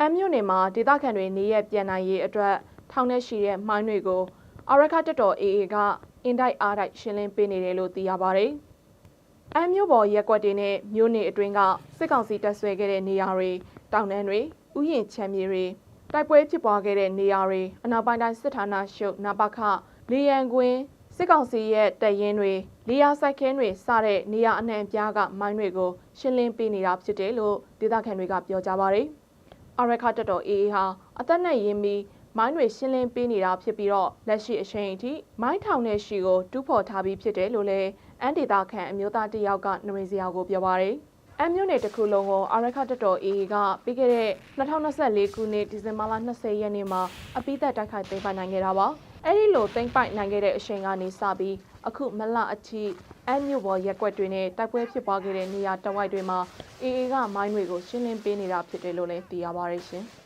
အမ်မြို့နယ်မှာဒေသခံတွေနေရပြန်နိုင်ရေးအတွက်ထောင်ထဲရှိတဲ့မိုင်းတွေကိုအရခတက်တော် AA ကအင်တိုက်အားတိုက်ရှင်းလင်းပေးနေတယ်လို့သိရပါတယ်။အမ်မြို့ပေါ်ရက်ကွက်တွေနဲ့မြို့နယ်အတွင်းကစစ်ကောင်စီတပ်ဆွဲခဲ့တဲ့နေရာတွေတောင်တန်းတွေဥယျာဉ်ချမ်းမြေတွေတိုက်ပွဲဖြစ်ပွားခဲ့တဲ့နေရာတွေအနောက်ပိုင်းတိုင်းစစ်ဌာနရှုပ်နာပခလေရန်ကွင်းစစ်ကောင်စီရဲ့တပ်ရင်းတွေနေရာစိုက်ခင်းတွေစတဲ့နေရာအနှံ့အပြားကမိုင်းတွေကိုရှင်းလင်းပေးနေတာဖြစ်တယ်လို့ဒေသခံတွေကပြောကြပါတယ်။ အရခတက်တော် AA ဟာအသက်နဲ့ရင်းပြီးမိုင်းတွေရှင်းလင်းပေးနေတာဖြစ်ပြီးတော့လက်ရှိအချိန်အထိမိုင်းထောင်တဲ့ရှိကိုတူးဖော်ထားပြီးဖြစ်တယ်လို့လည်းအန်ဒေတာခန်အမျိုးသားတစ်ယောက်ကနရေစရာကိုပြောပါရယ် အမ်မြို့နယ်တစ်ခုလုံးကိုအရခတက်တော် AA ကပြီးခဲ့တဲ့2024ခုနှစ်ဒီဇင်ဘာလ20ရက်နေ့မှာအပိသက်တိုက်ခိုက်သိမ်းပိုက်နိုင်ခဲ့တာပါအဲ့ဒီလိုသိမ်းပိုက်နိုင်ခဲ့တဲ့အချိန်ကနေစပြီးအခုမလအထိအမ်မြို့ပေါ်ရက်ကွက်တွေနဲ့တိုက်ပွဲဖြစ်ပွားခဲ့တဲ့နေရာတဝိုက်တွေမှာ AA ကမိုင်းတွေကိုရှင်းလင်းပေးနေတာဖြစ်တယ်လို့လည်းသိရပါတယ်ရှင်။